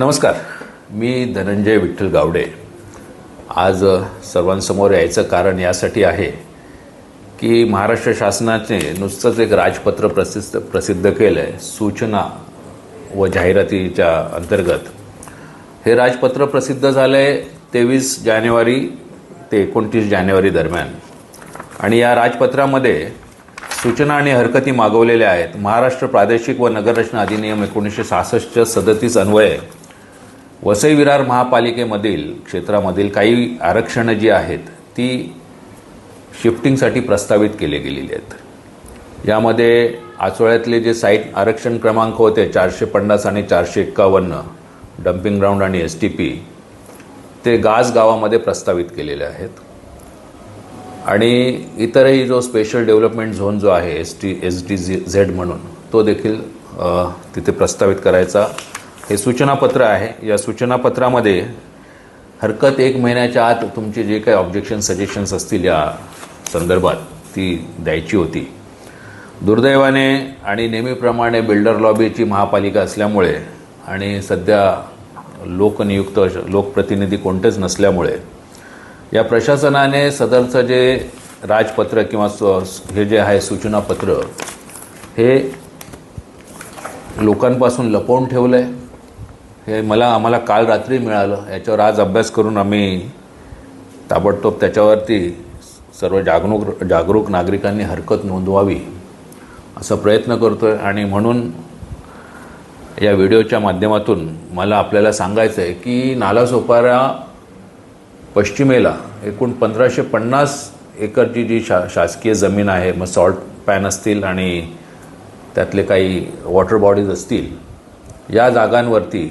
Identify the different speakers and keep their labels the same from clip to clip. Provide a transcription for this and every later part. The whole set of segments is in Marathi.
Speaker 1: नमस्कार. मी धनंजय विठ्ठल गावडे. आज सर्वांसमोर यायचं कारण यासाठी आहे की महाराष्ट्र शासनाने नुसतंच एक राजपत्र प्रसिद्ध प्रसिद्ध केलं आहे सूचना व जाहिरातीच्या अंतर्गत. हे राजपत्र प्रसिद्ध झालं आहे तेवीस जानेवारी ते एकोणतीस जानेवारी दरम्यान. आणि या राजपत्रामध्ये सूचना आणि हरकती मागवलेल्या आहेत. महाराष्ट्र प्रादेशिक व नगररचना अधिनियम एकोणीसशे सहासष्टच्या सदतीस अन्वये वसई विरार महापालिकेमधील क्षेत्रामधील काही आरक्षणं जी आहेत ती शिफ्टिंगसाठी प्रस्तावित केले गेलेली आहेत. यामध्ये आचोळ्यातले जे साईट आरक्षण क्रमांक होते चारशे पन्नास आणि चारशे एक्कावन्न डम्पिंग ग्राउंड आणि एस टी पी ते गाज गावामध्ये प्रस्तावित केलेले आहेत. आणि इतरही जो स्पेशल डेव्हलपमेंट झोन जो आहे S T S D Z म्हणून तो देखील तिथे प्रस्तावित करायचा हे सूचनापत्र आहे. या सूचनापत्रामध्ये हरकत एक महिन्याच्या आत तुमचे जे काही ऑब्जेक्शन सजेशन्स असतील या संदर्भात ती द्यायची होती. दुर्दैवाने आणि नेहमीप्रमाणे बिल्डर लॉबीची महापालिका असल्यामुळे आणि सध्या लोकनियुक्त लोकप्रतिनिधी कोणतेच नसल्यामुळे या प्रशासनाने सदरचं जे राजपत्र किंवा हे जे आहे सूचनापत्र हे लोकांपासून लपवून ठेवलं आहे हे मला आम्हाला काल रात्री मिळालं. याच्यावर आज अभ्यास करून आम्ही ताबडतोब त्याच्यावरती सर्व जागरूक जागरूक नागरिकांनी हरकत नोंदवावी असा प्रयत्न करतो आहे आणि म्हणून या व्हिडिओच्या माध्यमातून मला आपल्याला सांगायचं आहे की नालासोपारा पश्चिमेला एकूण पंधराशे पन्नास एकरची जी शा शासकीय जमीन आहे मग सॉल्ट पॅन असतील आणि त्यातले काही वॉटर बॉडीज असतील या जागांवरती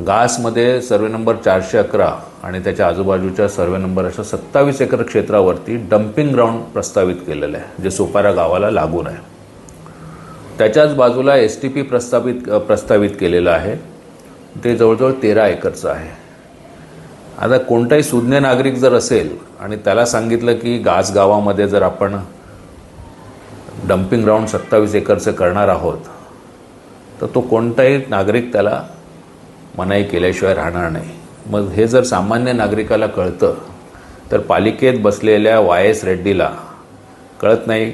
Speaker 1: गासमध्ये सर्वे नंबर चारशे अकरा आणि त्याच्या आजूबाजूच्या सर्वे नंबर अशा सत्तावीस एकर क्षेत्रावरती डम्पिंग ग्राउंड प्रस्तावित केलेलं आहे जे सोपारा गावाला लागून आहे. त्याच्याच बाजूला एस टी पी प्रस्तावित प्रस्तावित केलेलं आहे. ते जवळजवळ तेरा एकरचं आहे. आता कोणताही सुज्ञ नागरिक जर असेल आणि त्याला सांगितलं की गास गावामध्ये जर आपण डम्पिंग ग्राउंड सत्तावीस एकरचं करणार आहोत तर तो कोणताही नागरिक त्याला मनाई केल्याशिवाय राहणार नाही. मग हे जर सामान्य नागरिकाला कळतं तर पालिकेत बसलेल्या वाय एस रेड्डीला कळत नाही.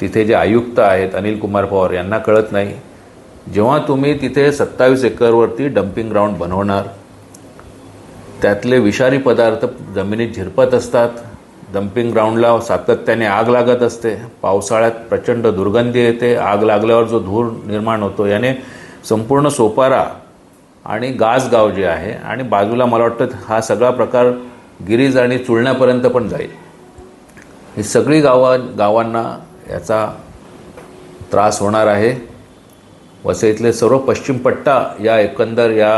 Speaker 1: तिथे जे आयुक्त आहेत अनिल कुमार पवार यांना कळत नाही. जेव्हा तुम्ही तिथे सत्तावीस एकरवरती डम्पिंग ग्राउंड बनवणार त्यातले विषारी पदार्थ जमिनीत झिरपत असतात डम्पिंग ग्राउंडला सातत्याने आग लागत असते पावसाळ्यात प्रचंड दुर्गंधी येते आग लागल्यावर जो धूर निर्माण होतो याने संपूर्ण सोपारा आणि गासगाव जे आहे आणि बाजूला मला वाटतं हा सगळा प्रकार गिरीज आणि चुळण्यापर्यंत पण जाईल. ही सगळी गावा गावांना याचा त्रास होणार आहे. वसईतले सर्व पश्चिम पट्टा या एकंदर या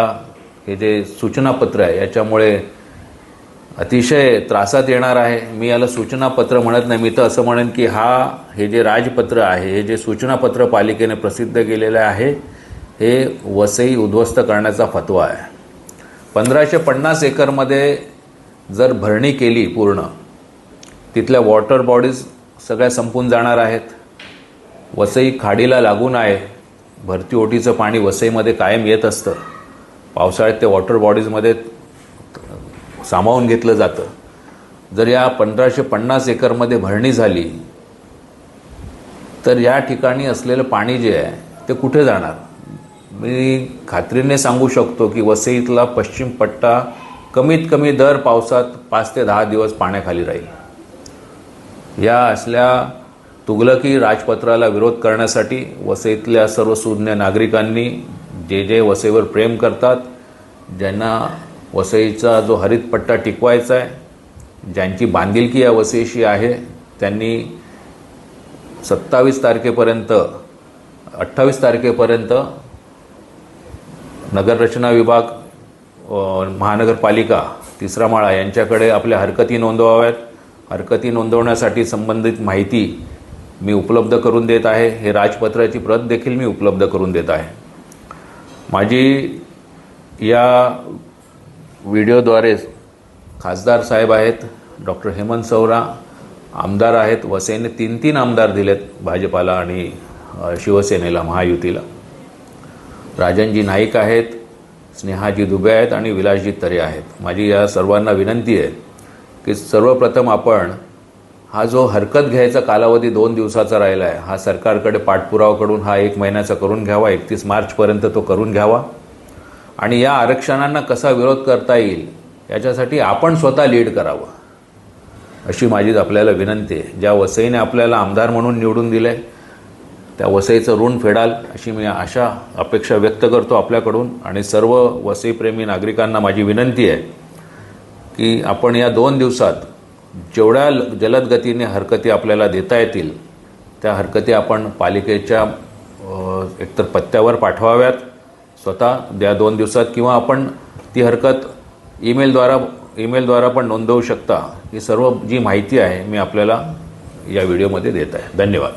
Speaker 1: हे जे सूचनापत्र आहे याच्यामुळे अतिशय त्रासात येणार आहे. मी याला सूचनापत्र म्हणत नाही. मी तर असं म्हणेन की हा हे जे राजपत्र आहे हे जे सूचनापत्र पालिकेने प्रसिद्ध केलेलं आहे हे वसई उद्ध्वस्त करण्याचा फतवा आहे. पंधराशे पन्नास एकरमध्ये जर भरणी केली पूर्ण तिथल्या वॉटर बॉडीज सगळ्या संपून जाणार आहेत. वसई खाडीला लागून आहे. भरती ओटीचं पाणी वसईमध्ये कायम येत असतं. पावसाळ्यात ते वॉटर बॉडीजमध्ये सामावून घेतलं जातं. जर या पंधराशे पन्नास एकरमध्ये भरणी झाली तर या ठिकाणी असलेलं पाणी जे आहे ते कुठे जाणार? मी खात्रीने सांगू शकतो की वसईतला पश्चिम पट्टा कमीत कमी दर पावसात पाच ते दहा दिवस पाण्याखाली राहील. या असल्या तुगलकी राजपत्राला विरोध करण्यासाठी वसईतल्या सर्व सुज्ञ नागरिकांनी जे जे वसईवर प्रेम करतात ज्यांना वसईचा जो हरित पट्टा टिकवायचा आहे ज्यांची बांधिलकी या वसईशी आहे त्यांनी सत्तावीस तारखेपर्यंत अठ्ठावीस तारखेपर्यंत नगररचना विभाग महानगरपालिका तिसरा माळा यांच्याकडे आपल्या हरकती नोंदवाव्यात. हरकती नोंदवण्यासाठी संबंधित माहिती मी उपलब्ध करून देत आहे. हे राजपत्राची प्रत देखील मी उपलब्ध करून देत आहे. माझी या व्हिडिओद्वारे खासदार साहेब आहेत डॉक्टर हेमंत सौरा आमदार आहेत वसेने तीन तीन आमदार दिलेत भाजपाला आणि शिवसेनेला महायुतीला. राजनजी नाईक आहेत स्नेहाजी दुबे आहेत आणि विलासजी तरे आहेत. माझी या सर्वांना विनंती आहे की सर्वप्रथम आपण हा जो हरकत घ्यायचा कालावधी दोन दिवसाचा राहिला आहे हा सरकारकडे पाठपुरावाकडून हा एक महिन्याचा करून घ्यावा एकतीस मार्चपर्यंत तो करून घ्यावा. आणि या आरक्षणांना कसा विरोध करता येईल याच्यासाठी आपण स्वतः लीड करावं. अशी माझी आपल्याला विनंती आहे. ज्या वसईने आपल्याला आमदार म्हणून निवडून दिलं आहे त्या वसईचं ऋण फेडाल अशी मी आशा अपेक्षा व्यक्त करतो आपल्याकडून. आणि सर्व वसईप्रेमी नागरिकांना माझी विनंती आहे की आपण या दोन दिवसात जेवढ्या ल- जलद गतीने हरकती आपल्याला देता येतील त्या हरकती आपण पालिकेच्या एकतर पत्त्यावर पाठवाव्यात. स्वतः त्या दोन दिवसात किंवा आपण ती हरकत ईमेलद्वारा ईमेलद्वारा पण नोंदवू शकता. ही सर्व जी माहिती आहे मी आपल्याला या व्हिडिओमध्ये देत आहे. धन्यवाद.